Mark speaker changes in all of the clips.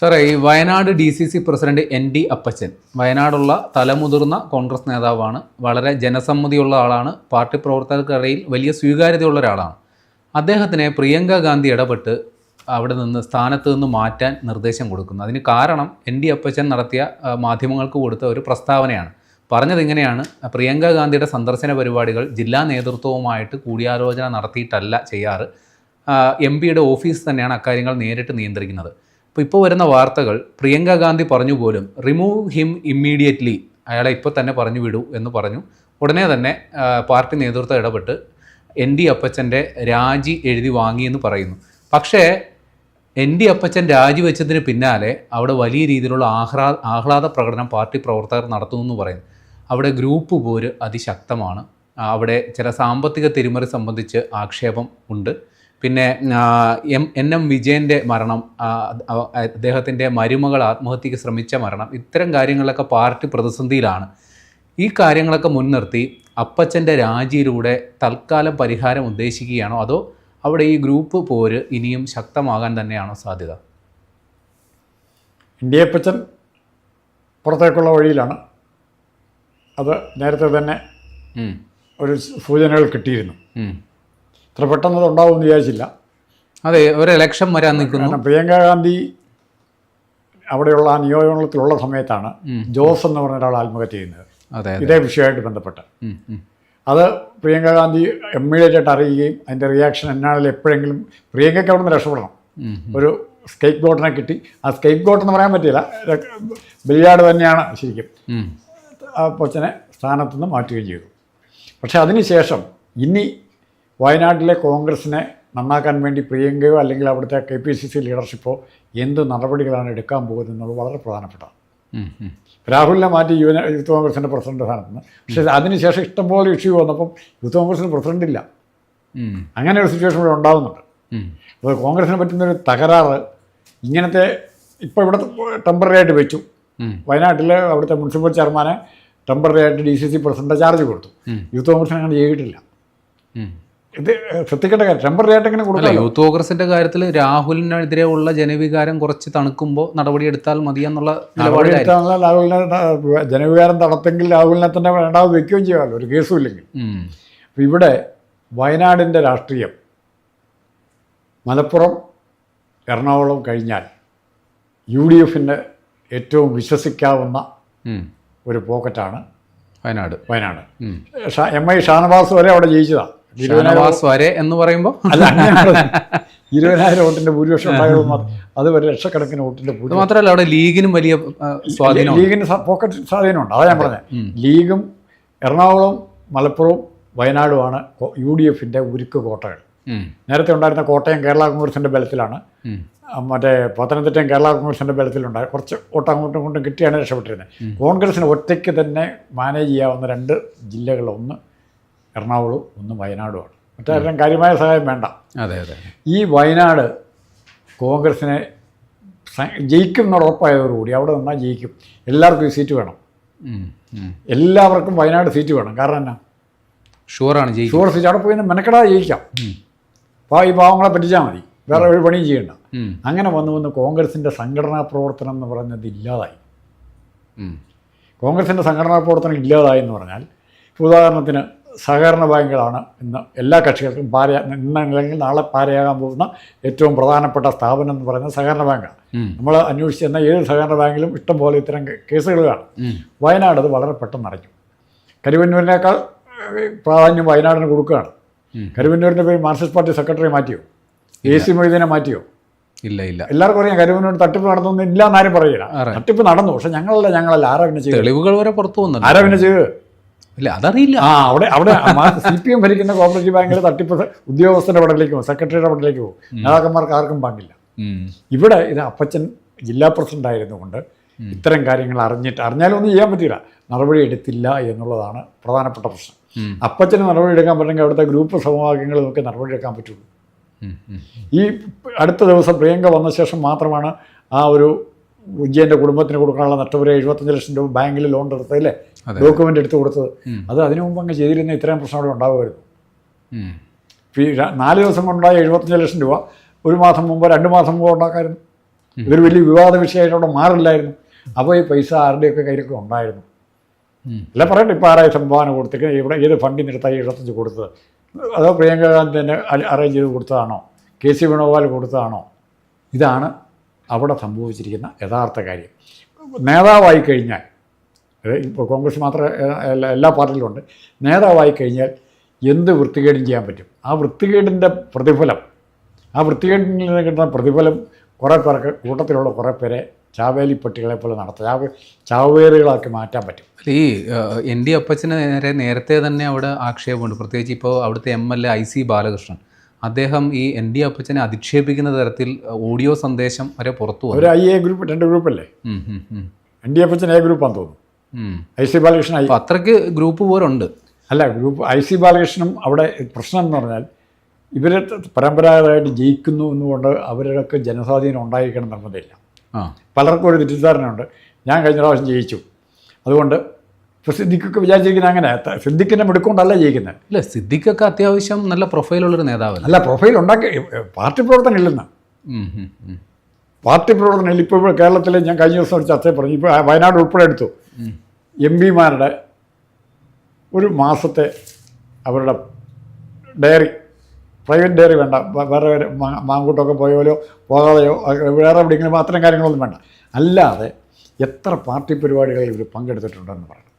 Speaker 1: സാറേ ഈ Wayanad D C C president N D Appachan വയനാടുള്ള തലമുതിർന്ന കോൺഗ്രസ് നേതാവാണ് വളരെ ജനസമ്മതിയുള്ള ആളാണ് പാർട്ടി പ്രവർത്തകർക്കിടയിൽ വലിയ സ്വീകാര്യതയുള്ള ഒരാളാണ്. അദ്ദേഹത്തിനെ പ്രിയങ്ക ഗാന്ധി ഇടപെട്ട് അവിടെ നിന്ന് സ്ഥാനത്ത് നിന്ന് മാറ്റാൻ നിർദ്ദേശം കൊടുക്കുന്നു. അതിന് കാരണം എൻ ഡി അപ്പച്ചൻ നടത്തിയ മാധ്യമങ്ങൾക്ക് കൊടുത്ത ഒരു പ്രസ്താവനയാണ്. പറഞ്ഞത് ഇങ്ങനെയാണ് പ്രിയങ്ക ഗാന്ധിയുടെ സന്ദർശന പരിപാടികൾ ജില്ലാ നേതൃത്വവുമായിട്ട് കൂടിയാലോചന നടത്തിയിട്ടല്ല ചെയ്യാറ്. എം പിയുടെ ഓഫീസ് തന്നെയാണ് അക്കാര്യങ്ങൾ നേരിട്ട് നിയന്ത്രിക്കുന്നത്. അപ്പോൾ ഇപ്പോൾ വരുന്ന വാർത്തകൾ പ്രിയങ്ക ഗാന്ധി പറഞ്ഞു പോലും റിമൂവ് ഹിം ഇമ്മീഡിയറ്റ്ലി അയാളെ ഇപ്പോൾ തന്നെ പറഞ്ഞു വിടൂ എന്ന് പറഞ്ഞു. ഉടനെ തന്നെ പാർട്ടി നേതൃത്വം ഇടപെട്ട് എൻ ഡി അപ്പച്ചന്റെ രാജി എഴുതി വാങ്ങിയെന്ന് പറയുന്നു. പക്ഷേ എൻ ഡി അപ്പച്ചൻ രാജിവെച്ചതിന് പിന്നാലെ അവിടെ വലിയ രീതിയിലുള്ള ആഹ്ലാ ആഹ്ലാദ പ്രകടനം പാർട്ടി പ്രവർത്തകർ നടത്തുമെന്ന് പറയുന്നു. അവിടെ ഗ്രൂപ്പ് പോര് അതിശക്തമാണ്. അവിടെ ചില സാമ്പത്തിക തിരിമറി സംബന്ധിച്ച് ആക്ഷേപം ഉണ്ട്. പിന്നെ എം എൻ എം വിജയന്റെ മരണം അദ്ദേഹത്തിന്റെ മരുമകൾ ആത്മഹത്യക്ക് ശ്രമിച്ച മരണം ഇത്തരം കാര്യങ്ങളൊക്കെ പാർട്ടി പ്രതിസന്ധിയിലാണ്. ഈ കാര്യങ്ങളൊക്കെ മുൻനിർത്തി അപ്പച്ചന്റെ രാജിയിലൂടെ തൽക്കാലം പരിഹാരം ഉദ്ദേശിക്കുകയാണോ? അതോ അവിടെ ഈ ഗ്രൂപ്പ് പോര് ഇനിയും ശക്തമാകാൻ തന്നെയാണോ സാധ്യത?
Speaker 2: ഇന്ത്യയപ്പച്ചൻ പുറത്തേക്കുള്ള വഴിയിലാണ്. അത് നേരത്തെ തന്നെ ഒരു സൂചനകൾ കിട്ടിയിരുന്നു. ഇത്ര പെട്ടെന്ന് അത് ഉണ്ടാവുമെന്ന് വിചാരിച്ചില്ല.
Speaker 1: അതെ ഒരു ഇലക്ഷൻ വരാൻ നിൽക്കുന്നു.
Speaker 2: കാരണം പ്രിയങ്ക ഗാന്ധി അവിടെയുള്ള ആ നിയോജകമണ്ഡലത്തിലുള്ള സമയത്താണ് ജോസ് എന്ന് പറഞ്ഞ ഒരാൾ ആത്മഹത്യ ചെയ്യുന്നത്.
Speaker 1: അതെ
Speaker 2: ഇതേ വിഷയമായിട്ട് ബന്ധപ്പെട്ട്. അത് പ്രിയങ്ക ഗാന്ധി ഇമ്മീഡിയറ്റ് ആയിട്ട് അറിയുകയും അതിന്റെ റിയാക്ഷൻ എന്നാണെങ്കിലും എപ്പോഴെങ്കിലും പ്രിയങ്കയ്ക്ക് അവിടെ നിന്ന് രക്ഷപ്പെടണം ഒരു സ്കേപ്പ് ഗോട്ടിനെ കിട്ടി. ആ സ്കേപ്പ് ഗോട്ട് എന്ന് പറയാൻ പറ്റില്ല. ബില്യാട് തന്നെയാണ് ശരിക്കും. ആ കൊച്ചനെ സ്ഥാനത്തുനിന്ന് മാറ്റുകയും ചെയ്തു. പക്ഷേ അതിനുശേഷം ഇനി വയനാട്ടിലെ കോൺഗ്രസിനെ നന്നാക്കാൻ വേണ്ടി പ്രിയങ്കയോ അല്ലെങ്കിൽ അവിടുത്തെ കെ പി സി സി ലീഡർഷിപ്പോ എന്ത് നടപടികളാണ് എടുക്കാൻ പോകുന്നത് എന്നുള്ളത് വളരെ പ്രധാനപ്പെട്ടതാണ്. രാഹുലിനെ മാറ്റി യുവ യൂത്ത് കോൺഗ്രസിന്റെ പ്രസിഡന്റ് സ്ഥാനത്ത് നിന്ന് പക്ഷേ അതിനുശേഷം ഇഷ്ടംപോലെ ഇഷ്യൂ വന്നപ്പം യൂത്ത് കോൺഗ്രസിന് പ്രസിഡന്റ് ഇല്ല. അങ്ങനെ ഒരു സിറ്റുവേഷൻ ഇവിടെ ഉണ്ടാകുന്നുണ്ട്. അപ്പോൾ കോൺഗ്രസിന് പറ്റുന്നൊരു തകരാറ് ഇങ്ങനത്തെ ഇപ്പോൾ ഇവിടെ ടെമ്പററി ആയിട്ട് വെച്ചു.
Speaker 1: വയനാട്ടിലെ
Speaker 2: വയനാട്ടിൽ അവിടുത്തെ മുനിസിപ്പൽ ചെയർമാനെ ടെമ്പററി ആയിട്ട് D C C president charge കൊടുത്തു. യൂത്ത് കോൺഗ്രസിന് അങ്ങനെ ചെയ്തിട്ടില്ല. ഇത് ശ്രദ്ധിക്കേണ്ട കാര്യം ടെമ്പററി ആയിട്ട് എങ്ങനെ കൊടുക്കാം
Speaker 1: യൂത്ത് കോൺഗ്രസിന്റെ കാര്യത്തിൽ രാഹുലിനെതിരെ ഉള്ള ജനവികാരം കുറച്ച് തണുക്കുമ്പോൾ നടപടി എടുത്താൽ മതി
Speaker 2: എന്നുള്ള രാഹുലിനെ ജനവികാരം തടത്തെങ്കിൽ രാഹുലിനെ തന്നെ വേണ്ടാതെ വെക്കുകയും ചെയ്യാമല്ലോ ഒരു കേസും ഇല്ലെങ്കിൽ. ഇവിടെ വയനാടിന്റെ രാഷ്ട്രീയം മലപ്പുറം എറണാകുളം കഴിഞ്ഞാൽ യു ഡി എഫിന്റെ ഏറ്റവും വിശ്വസിക്കാവുന്ന ഒരു പോക്കറ്റാണ്
Speaker 1: വയനാട്.
Speaker 2: വയനാട്. എം ഐ ഷാനവാസ് വരെ അവിടെ ജയിച്ചതാണ്
Speaker 1: ഷാനവാസ് വരെ എന്ന് പറയുമ്പോൾ
Speaker 2: അല്ല. ഇരുപതിനായിരം വോട്ടിന്റെ ഭൂരിപക്ഷം ഉണ്ടായത് അത് ഒരു ലക്ഷക്കണക്കിന്
Speaker 1: വോട്ടിന്റെ
Speaker 2: ഭൂരിപക്ഷം.
Speaker 1: മാത്രമല്ല അവിടെ ലീഗിനും വലിയ സ്വാധീനം
Speaker 2: ലീഗിന് പോക്കറ്റ് സ്വാധീനമുണ്ട്. അതാ ഞാൻ പറഞ്ഞത്. ലീഗും എറണാകുളം മലപ്പുറവും വയനാടുമാണ് യു ഡി എഫിന്റെ ഉരുക്ക് കോട്ടകൾ. നേരത്തെ ഉണ്ടായിരുന്ന കോട്ടയം കേരള കോൺഗ്രസിന്റെ ബലത്തിലാണ്. മറ്റേ പത്തനംതിട്ടയും കേരള കോൺഗ്രസിന്റെ ബലത്തിലുണ്ടായി. കുറച്ച് വോട്ട് അങ്ങോട്ടും ഇങ്ങോട്ടും കിട്ടിയാണ് രക്ഷപ്പെട്ടിരുന്നത്. കോൺഗ്രസിന് ഒറ്റയ്ക്ക് തന്നെ മാനേജ് ചെയ്യാവുന്ന രണ്ട് ജില്ലകൾ ഒന്ന് എറണാകുളവും ഒന്ന് വയനാടുമാണ്. മറ്റാരും കാര്യമായ സഹായം വേണ്ട.
Speaker 1: അതെ അതെ.
Speaker 2: ഈ വയനാട് കോൺഗ്രസിനെ ജയിക്കും എന്നുള്ള ഉറപ്പായതോടുകൂടി അവിടെ നിന്നാൽ ജയിക്കും. എല്ലാവർക്കും ഈ സീറ്റ് വേണം. എല്ലാവർക്കും വയനാട് സീറ്റ് വേണം. കാരണം എന്നാ?
Speaker 1: ഷുവറാണ് ജയിക്കും.
Speaker 2: Sure seat. അവിടെ പോയി മെനക്കെടാതെ ജയിക്കാം. അപ്പോൾ ഈ പാവങ്ങളെ പറ്റിച്ചാൽ മതി. വേറെ ഒരു പണിയും ചെയ്യണ്ട. അങ്ങനെ വന്നു വന്ന് കോൺഗ്രസിന്റെ സംഘടനാ പ്രവർത്തനം എന്ന് പറയുന്നത് ഇല്ലാതായി. കോൺഗ്രസിന്റെ സംഘടനാ പ്രവർത്തനം ഇല്ലാതായി എന്ന് പറഞ്ഞാൽ ഉദാഹരണത്തിന് സഹകരണ ബാങ്കുകളാണ് ഇന്ന് എല്ലാ കക്ഷികൾക്കും പാര ഇന്ന് അല്ലെങ്കിൽ നാളെ പാരയാകാൻ പോകുന്ന ഏറ്റവും പ്രധാനപ്പെട്ട സ്ഥാപനം എന്ന് പറയുന്നത് സഹകരണ ബാങ്കാണ്. നമ്മൾ അന്വേഷിച്ച് ചെന്ന ഏത് സഹകരണ ബാങ്കിലും ഇഷ്ടംപോലെ ഇത്തരം കേസുകൾ കാണും. വയനാട് അത് വളരെ പെട്ടെന്ന് അടയ്ക്കും. കരുവന്നൂരിനേക്കാൾ പ്രാധാന്യം വയനാടിന് കൊടുക്കുകയാണ്. കരുവന്നൂരിന്റെ പേര് മാർക്സിസ്റ്റ് പാർട്ടി സെക്രട്ടറി മാറ്റിയോ? എ സി മൊയ്തീനെ മാറ്റിയോ?
Speaker 1: ഇല്ല ഇല്ല.
Speaker 2: എല്ലാവർക്കും അറിയാം കരുവന്നൂർ തട്ടിപ്പ് നടന്നൊന്നും ഇല്ല എന്നാരും പറയില്ല. തട്ടിപ്പ് നടന്നു പക്ഷെ ഞങ്ങളല്ല ഞങ്ങളല്ല. ആരാ പിന്നെ ചെയ്തത്?
Speaker 1: തെളിവുകൾ വരെ പുറത്തു വന്നു
Speaker 2: ആരാ പിന്നെ ചെയ്തത്?
Speaker 1: ഇല്ല അതറിയില്ല.
Speaker 2: ആ അവിടെ അവിടെ സി പി എം ഭരിക്കുന്ന കോപ്പറേറ്റീവ് ബാങ്കിലെ തട്ടിപ്പ് ഉദ്യോഗസ്ഥന്റെ പടലേക്ക് പോകും സെക്രട്ടറിയുടെ പടലേക്ക് പോകും. നേതാക്കന്മാർക്ക് ആർക്കും പങ്കില്ല. ഇവിടെ ഇത് അപ്പച്ചൻ ജില്ലാ പ്രസിഡന്റ് ആയിരുന്നുകൊണ്ട് ഇത്തരം കാര്യങ്ങൾ അറിഞ്ഞിട്ട് അറിഞ്ഞാലും ഒന്നും ചെയ്യാൻ പറ്റില്ല. നടപടി എടുത്തില്ല എന്നുള്ളതാണ് പ്രധാനപ്പെട്ട പ്രശ്നം. അപ്പച്ചന് നടപടി എടുക്കാൻ പറ്റുമെങ്കിൽ അവിടുത്തെ ഗ്രൂപ്പ് സമവാക്യങ്ങൾ നോക്കി നടപടി എടുക്കാൻ പറ്റുള്ളൂ. ഈ അടുത്ത ദിവസം പ്രിയങ്ക വന്ന ശേഷം മാത്രമാണ് ആ ഒരു വിജയന്റെ കുടുംബത്തിന് കൊടുക്കാനുള്ള നഷ്ടപരിഹാരം എഴുപത്തഞ്ച് ലക്ഷം രൂപ ബാങ്കിൽ ലോൺ എടുത്തത്
Speaker 1: അല്ലേ?
Speaker 2: ഡോക്യുമെന്റ് എടുത്ത് കൊടുത്തത്. അത് അതിനു മുമ്പ് അങ്ങ് ചെയ്തിരുന്ന ഇത്രയും പ്രശ്നം അവിടെ ഉണ്ടാകുമായിരുന്നു നാല് ദിവസം കൊണ്ടുണ്ടായ എഴുപത്തഞ്ച് ലക്ഷം രൂപ ഒരു മാസം മുമ്പോ രണ്ട് മാസം മുമ്പോ ഉണ്ടാക്കായിരുന്നു. ഇതൊരു വലിയ വിവാദ വിഷയമായിട്ട് അവിടെ മാറില്ലായിരുന്നു. അപ്പോൾ ഈ പൈസ ആരുടെയൊക്കെ കയ്യിലൊക്കെ ഉണ്ടായിരുന്നു. അല്ല പറയട്ടെ ഇപ്പോൾ ആരായി സംഭാവന കൊടുത്തിട്ട് ഇവിടെ ഏത് ഫണ്ടിൽ നിന്നെടുത്തായി എഴുപത്തഞ്ച് കൊടുത്തത്? അതോ പ്രിയങ്ക ഗാന്ധി തന്നെ അറേഞ്ച് ചെയ്ത് കൊടുത്തതാണോ? കെ സി വേണുഗോപാൽ കൊടുത്തതാണോ? ഇതാണ് അവിടെ സംഭവിച്ചിരിക്കുന്ന യഥാർത്ഥ കാര്യം. നേതാവായി കഴിഞ്ഞാൽ ഇപ്പോൾ കോൺഗ്രസ് മാത്രം എല്ലാ എല്ലാ പാർട്ടിയിലും ഉണ്ട്. നേതാവായി കഴിഞ്ഞാൽ എന്ത് വൃത്തികേടും ചെയ്യാൻ പറ്റും? ആ വൃത്തികേടിന്റെ പ്രതിഫലം ആ വൃത്തികേടിൽ നിന്ന് കിട്ടുന്ന പ്രതിഫലം കുറേ പേർക്ക് കൂട്ടത്തിലുള്ള കുറേ പേരെ ചാവേലി പട്ടികളെ പോലെ നടത്താം. ചാവ ചാവേറുകളാക്കി മാറ്റാൻ പറ്റും.
Speaker 1: അല്ല, ഈ എൻ ഡി അപ്പച്ചന് നേരെ നേരത്തെ തന്നെ അവിടെ ആക്ഷേപമുണ്ട്. പ്രത്യേകിച്ച് ഇപ്പോൾ അവിടുത്തെ M L A I C Balakrishnan. അദ്ദേഹം ഈ എൻ ഡി അപ്പച്ചനെ അധിക്ഷേപിക്കുന്ന തരത്തിൽ ഓഡിയോ സന്ദേശം വരെ പുറത്തു വന്നു.
Speaker 2: ഒരു ഐ എ ഗ്രൂപ്പ് രണ്ട് ഗ്രൂപ്പല്ലേ. എൻ ഡി അപ്പച്ചൻ എ ഗ്രൂപ്പാന്ന് തോന്നുന്നു. ഐ സി ബാലകൃഷ്ണൻ ഐ
Speaker 1: അത്രയ്ക്ക് ഗ്രൂപ്പ് പോലുണ്ട്.
Speaker 2: അല്ല ഗ്രൂപ്പ് ഐ സി ബാലകൃഷ്ണനും അവിടെ പ്രശ്നം എന്ന് പറഞ്ഞാൽ ഇവർ പരമ്പരാഗതമായിട്ട് ജയിക്കുന്നു എന്നുകൊണ്ട് അവരുടെയൊക്കെ ജനസ്വാധീനം ഉണ്ടായിരിക്കണം നിർബന്ധമില്ല. പലർക്കും ഒരു തെറ്റിദ്ധാരണയുണ്ട്. ഞാൻ കഴിഞ്ഞ പ്രാവശ്യം ജയിച്ചു. അതുകൊണ്ട് ഇപ്പോൾ സിദ്ദിഖൊക്കെ വിചാരിച്ചിരിക്കുന്നത് അങ്ങനെ സിദ്ദിഖിനെ മിടുക്കൊണ്ടല്ല ജയിക്കുന്നത്
Speaker 1: അല്ല സിദ്ദിഖൊക്കെ അത്യാവശ്യം നല്ല പ്രൊഫൈലുള്ളൊരു നേതാവ്
Speaker 2: അല്ല പ്രൊഫൈൽ ഉണ്ടാക്കി പാർട്ടി പ്രവർത്തനം ഇല്ലെന്ന്. പാർട്ടി പ്രവർത്തനം ഇല്ല. ഇപ്പോൾ കേരളത്തിൽ ഞാൻ കഴിഞ്ഞ ദിവസം ഒരു ചർച്ച പറഞ്ഞു. ഇപ്പോൾ വയനാട് ഉൾപ്പെടെ എടുത്തു. എം പിമാരുടെ ഒരു മാസത്തെ അവരുടെ ഡയറി പ്രൈവറ്റ് ഡയറി വേണ്ട. വേറെ വേറെ മാങ്കൂട്ടൊക്കെ പോയാലോ പോകാതെയോ വേറെ എവിടെയെങ്കിലും അത്തരം കാര്യങ്ങളൊന്നും വേണ്ട. അല്ലാതെ എത്ര പാർട്ടി പരിപാടികളിൽ ഇവർ പങ്കെടുത്തിട്ടുണ്ടെന്ന് പറയണം.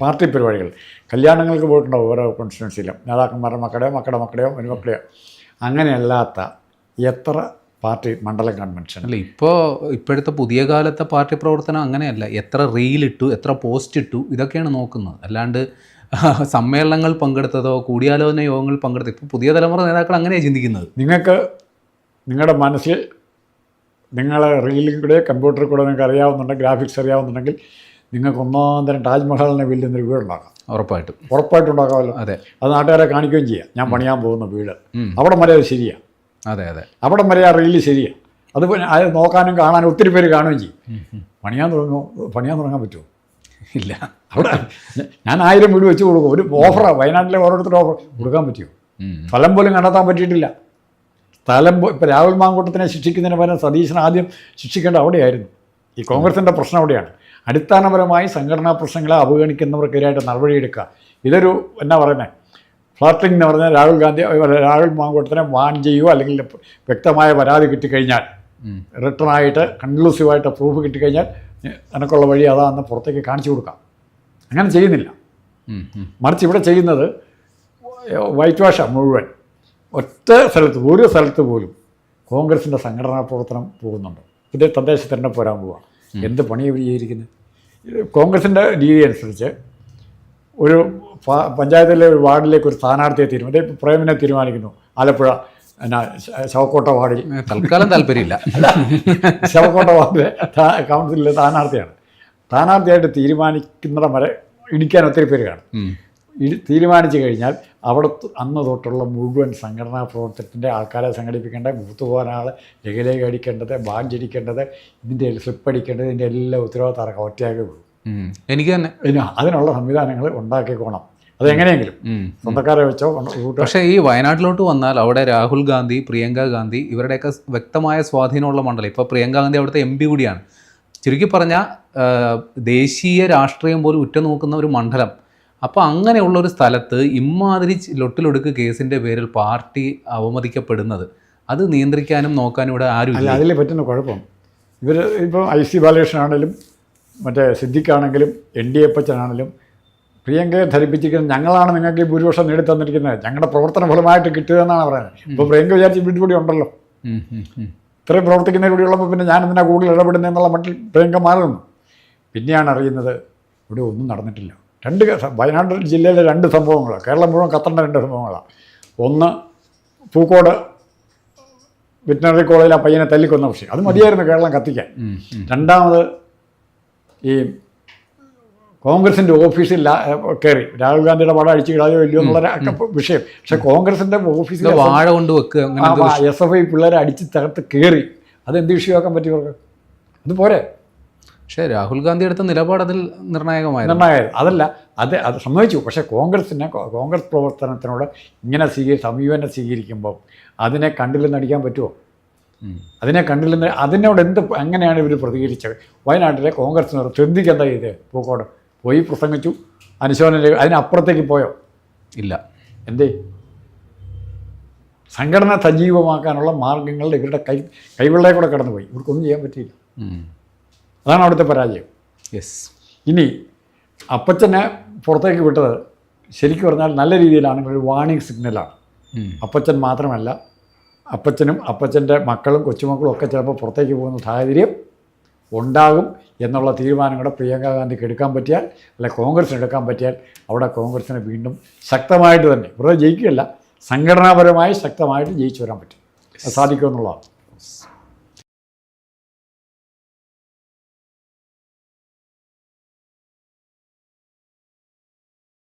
Speaker 2: പാർട്ടി പരിപാടികൾ. കല്യാണങ്ങൾക്ക് പോയിട്ടുണ്ടാവും ഓരോ കോൺസ്റ്റിറ്റ്യൻസിയിലും നേതാക്കന്മാരുടെ മക്കളുടെയോ മക്കളുടെ മക്കളുടെയോ മരുമക്കളുടെയോ അങ്ങനെയല്ലാത്ത എത്ര പാർട്ടി മണ്ഡലം കൺവെൻഷൻ
Speaker 1: അല്ല ഇപ്പോൾ ഇപ്പോഴത്തെ പുതിയ കാലത്തെ പാർട്ടി പ്രവർത്തനം അങ്ങനെയല്ല. എത്ര റീൽ ഇട്ടു എത്ര പോസ്റ്റ് ഇട്ടു ഇതൊക്കെയാണ് നോക്കുന്നത്. അല്ലാണ്ട് സമ്മേളനങ്ങൾ പങ്കെടുത്തതോ കൂടിയാലോചന യോഗങ്ങൾ പങ്കെടുത്തോ ഇപ്പോൾ പുതിയ തലമുറ നേതാക്കൾ അങ്ങനെയാണ് ചിന്തിക്കുന്നത്.
Speaker 2: നിങ്ങൾക്ക് നിങ്ങളുടെ മനസ്സിൽ നിങ്ങളെ റീലിൽ കൂടെ കമ്പ്യൂട്ടറിൽ കൂടെ നിങ്ങൾക്ക് അറിയാവുന്നുണ്ടെങ്കിൽ ഗ്രാഫിക്സ് അറിയാവുന്നുണ്ടെങ്കിൽ നിങ്ങൾക്ക് ഒന്നാം തരം താജ്മഹലിനെ വലിയൊരു വീടുണ്ടാക്കാം.
Speaker 1: ഉറപ്പായിട്ടും.
Speaker 2: ഉറപ്പായിട്ടും ഉണ്ടാക്കാമല്ലോ
Speaker 1: അതെ.
Speaker 2: അത് നാട്ടുകാരെ കാണിക്കുകയും ചെയ്യാം. ഞാൻ പണിയാൻ പോകുന്ന വീട്. അവിടെ വരെ അത് ശരിയാണ്
Speaker 1: അതെ അതെ.
Speaker 2: അവിടെ വരെ ആ റീൽ ശരിയാണ് അത് അത് നോക്കാനും കാണാനും ഒത്തിരി പേര് കാണുകയും ചെയ്യും. പണിയാൻ തുടങ്ങുമോ? പണിയാൻ തുടങ്ങാൻ പറ്റുമോ?
Speaker 1: ഇല്ല.
Speaker 2: അവിടെ ഞാൻ ആയിരം വീട് വെച്ച് കൊടുക്കും. ഒരു ഓഫറാണ് വയനാട്ടിലെ ഓരോരുത്തരുടെ ഓഫർ. കൊടുക്കാൻ പറ്റുമോ? സ്ഥലം പോലും കണ്ടെത്താൻ പറ്റിയിട്ടില്ല. സ്ഥലം ഇപ്പോൾ രാഹുൽ മാങ്കൂട്ടത്തിനെ ശിക്ഷിക്കുന്നതിന് പകരം സതീശൻ ആദ്യം ശിക്ഷിക്കേണ്ട അവിടെയായിരുന്നു. ഈ കോൺഗ്രസിന്റെ പ്രശ്നം അവിടെയാണ്. അടിസ്ഥാനപരമായി സംഘടനാ പ്രശ്നങ്ങളെ അവഗണിക്കുന്നവർക്കെതിരായിട്ട് നടപടിയെടുക്കുക. ഇതൊരു എന്നാ പറയുന്നത് ഫ്ലാറ്റിംഗ് എന്ന് പറഞ്ഞാൽ രാഹുൽ ഗാന്ധി രാഹുൽ മാങ്കൂട്ടത്തിനെ വാൺ ചെയ്യുക അല്ലെങ്കിൽ വ്യക്തമായ പരാതി കിട്ടിക്കഴിഞ്ഞാൽ. റിട്ടേൺ ആയിട്ട് കൺക്ലൂസീവായിട്ട് പ്രൂഫ് കിട്ടിക്കഴിഞ്ഞാൽ നിനക്കുള്ള വഴി അതാണെന്ന് പുറത്തേക്ക് കാണിച്ചു കൊടുക്കാം. അങ്ങനെ ചെയ്യുന്നില്ല. മറിച്ച് ഇവിടെ ചെയ്യുന്നത് വൈറ്റ് വാഷ മുഴുവൻ. ഒറ്റ സ്ഥലത്ത് ഒരു സ്ഥലത്ത് പോലും കോൺഗ്രസിന്റെ സംഘടനാ പ്രവർത്തനം പോകുന്നുണ്ട്. ഇത് തദ്ദേശ തിരഞ്ഞെടുപ്പ് വരാൻ പോവുക എന്ത് പണി ഇവർ ചെയ്തിരിക്കുന്നത് കോൺഗ്രസിന്റെ രീതി അനുസരിച്ച് ഒരു പഞ്ചായത്തിലെ ഒരു വാർഡിലേക്ക് ഒരു സ്ഥാനാർത്ഥിയെ തീരുമാനം ഇപ്പോൾ പ്രേമിനെ തീരുമാനിക്കുന്നു. ആലപ്പുഴ എന്നാ ശവക്കോട്ട വാർഡിൽ.
Speaker 1: തൽക്കാലം താല്പര്യമില്ല.
Speaker 2: ശവക്കോട്ട വാർഡിലെ കൗൺസിലിലെ സ്ഥാനാർത്ഥിയാണ്. സ്ഥാനാർത്ഥിയായിട്ട് തീരുമാനിക്കുന്നിടം വരെ ഇടിക്കാൻ ഒത്തിരി പേര് കാണും. തീരുമാനിച്ചു കഴിഞ്ഞാൽ അവിടെ അന്ന് തൊട്ടുള്ള മുഴുവൻ സംഘടനാ പ്രവർത്തനത്തിന്റെ ആൾക്കാരെ സംഘടിപ്പിക്കേണ്ട ബൂത്ത് പോകാൻ ആൾ രേഖയിലേക്ക് അടിക്കേണ്ടത് ബാഡ്ജ് അടിക്കേണ്ടത് ഇതിന്റെ സ്ലിപ്പ് അടിക്കേണ്ടത് ഇതിന്റെ എല്ലാ ഉത്തരവാദിത്തം ഒറ്റയാകെ
Speaker 1: വിടും എനിക്ക് തന്നെ.
Speaker 2: അതിനുള്ള സംവിധാനങ്ങൾ ഉണ്ടാക്കിക്കോണം. അതെങ്ങനെയെങ്കിലും
Speaker 1: എങ്ങനെയെങ്കിലും
Speaker 2: സ്വന്തക്കാരെ വെച്ചോ
Speaker 1: പക്ഷേ ഈ വയനാട്ടിലോട്ട് വന്നാൽ അവിടെ രാഹുൽ ഗാന്ധി പ്രിയങ്ക ഗാന്ധി ഇവരുടെയൊക്കെ വ്യക്തമായ സ്വാധീനമുള്ള മണ്ഡലം. ഇപ്പോൾ പ്രിയങ്ക ഗാന്ധി അവിടുത്തെ എം പി കൂടിയാണ്. ചുരുക്കി പറഞ്ഞാൽ ദേശീയ രാഷ്ട്രീയം പോലും ഉറ്റുനോക്കുന്ന ഒരു മണ്ഡലം. അപ്പോൾ അങ്ങനെയുള്ള ഒരു സ്ഥലത്ത് ഇമ്മാതിരി ചി- ലൊട്ടിലൊടുക്ക് കേസിന്റെ പേരിൽ പാർട്ടി അവമതിക്കപ്പെടുന്നത്. അത് നിയന്ത്രിക്കാനും നോക്കാനും ഇവിടെ ആരും
Speaker 2: അല്ല അതിൽ പറ്റുന്ന കുഴപ്പം. ഇവർ ഇപ്പോൾ ഐ സി ബാലകൃഷ്ണനാണെങ്കിലും മറ്റേ സിദ്ദിഖാണെങ്കിലും എൻ ഡി എപ്പച്ചനാണെങ്കിലും പ്രിയങ്കയെ ധരിപ്പിച്ചിരിക്കുന്നത് ഞങ്ങളാണ് നിങ്ങൾക്ക് ഈ ഭൂരിപക്ഷം നേടിത്തന്നിരിക്കുന്നത്. ഞങ്ങളുടെ പ്രവർത്തന ഫലമായിട്ട് കിട്ടിയതെന്നാണ് പറയുന്നത്. ഇപ്പോൾ പ്രിയങ്ക വിചാരിച്ച് വീട്ടുപടി ഉണ്ടല്ലോ.
Speaker 1: ഇത്രയും ഉം,
Speaker 2: കൂടി ഉള്ളപ്പോൾ പിന്നെ ഞാൻ എന്തിനാ കൂടുതൽ ഇടപെടുന്നത് എന്നുള്ള മട്ടിൽ പ്രിയങ്ക മാറുന്നു. പിന്നെയാണ് അറിയുന്നത് ഇവിടെ ഒന്നും നടന്നിട്ടില്ല. രണ്ട് വയനാട് ജില്ലയിലെ രണ്ട് സംഭവങ്ങൾ കേരളം മുഴുവൻ കത്തേണ്ട രണ്ട് സംഭവങ്ങളാണ് ഒന്ന് പൂക്കോട് വെറ്റിനറി കോളേജിൽ ആ പയ്യനെ തല്ലിക്കൊന്ന പക്ഷേ അത് മതിയായിരുന്നു കേരളം കത്തിക്കാൻ. രണ്ടാമത് ഈ കോൺഗ്രസിന്റെ ഓഫീസിൽ കയറി രാഹുൽ ഗാന്ധിയുടെ പടം അടിച്ചു കളയോ ഇല്ലയോ എന്നുള്ള വിഷയം. പക്ഷെ കോൺഗ്രസിന്റെ ഓഫീസിൽ
Speaker 1: വാഴ കൊണ്ട് വെക്കുക
Speaker 2: എസ് എഫ് ഐ പിള്ളേരെ അടിച്ച് തകർത്ത് കയറി അതെന്ത് വിഷയമാക്കാൻ പറ്റിയവർക്ക് അത് പോരെ.
Speaker 1: പക്ഷേ രാഹുൽ ഗാന്ധി എടുത്ത നിലപാട് അതിൽ നിർണായകമായി
Speaker 2: നിർണായകം അതല്ല അത് അത് സമ്മതിച്ചു പക്ഷേ കോൺഗ്രസിനെ കോൺഗ്രസ് പ്രവർത്തനത്തിനോട് ഇങ്ങനെ സ്വീകരി സമീപനം സ്വീകരിക്കുമ്പോൾ അതിനെ കണ്ടില്ലെന്ന് അടിക്കാൻ പറ്റുമോ? അതിനെ കണ്ടില്ലെന്ന് അതിനോട് എന്ത് എങ്ങനെയാണ് ഇവർ പ്രതികരിച്ചത്? വയനാട്ടിലെ കോൺഗ്രസ് ചിന്തിക്കുക എന്താ ചെയ്തത് പൂക്കോട് പോയി പ്രസംഗിച്ചു. അനുശോചന അതിനപ്പുറത്തേക്ക് പോയോ?
Speaker 1: ഇല്ല.
Speaker 2: എന്തേ? സംഘടന സജീവമാക്കാനുള്ള മാർഗങ്ങൾ ഇവരുടെ കൈ കൈവെള്ളയെ കൂടെ കടന്നുപോയി. ഇവർക്കൊന്നും ചെയ്യാൻ പറ്റിയില്ല. അതാണ് അവിടുത്തെ പരാജയം.
Speaker 1: യെസ്
Speaker 2: ഇനി അപ്പച്ചനെ പുറത്തേക്ക് വിട്ടത് ശരിക്കും പറഞ്ഞാൽ നല്ല രീതിയിലാണ് ഒരു വാണിംഗ് സിഗ്നലാണ് അപ്പച്ചൻ മാത്രമല്ല അപ്പച്ചനും അപ്പച്ചന്റെ മക്കളും കൊച്ചുമക്കളും ഒക്കെ ചിലപ്പോൾ പുറത്തേക്ക് പോകുന്ന സാഹചര്യം ഉണ്ടാകും എന്നുള്ള തീരുമാനം കൂടെ പ്രിയങ്ക ഗാന്ധിക്ക് എടുക്കാൻ പറ്റിയാൽ അല്ലെ കോൺഗ്രസിന് എടുക്കാൻ പറ്റിയാൽ അവിടെ കോൺഗ്രസിന് വീണ്ടും ശക്തമായിട്ട് തന്നെ വെറുതെ ജയിക്കുകയല്ല സംഘടനാപരമായി ശക്തമായിട്ട് ജയിച്ചു വരാൻ പറ്റും. സാധിക്കുമെന്നുള്ളതാണ്.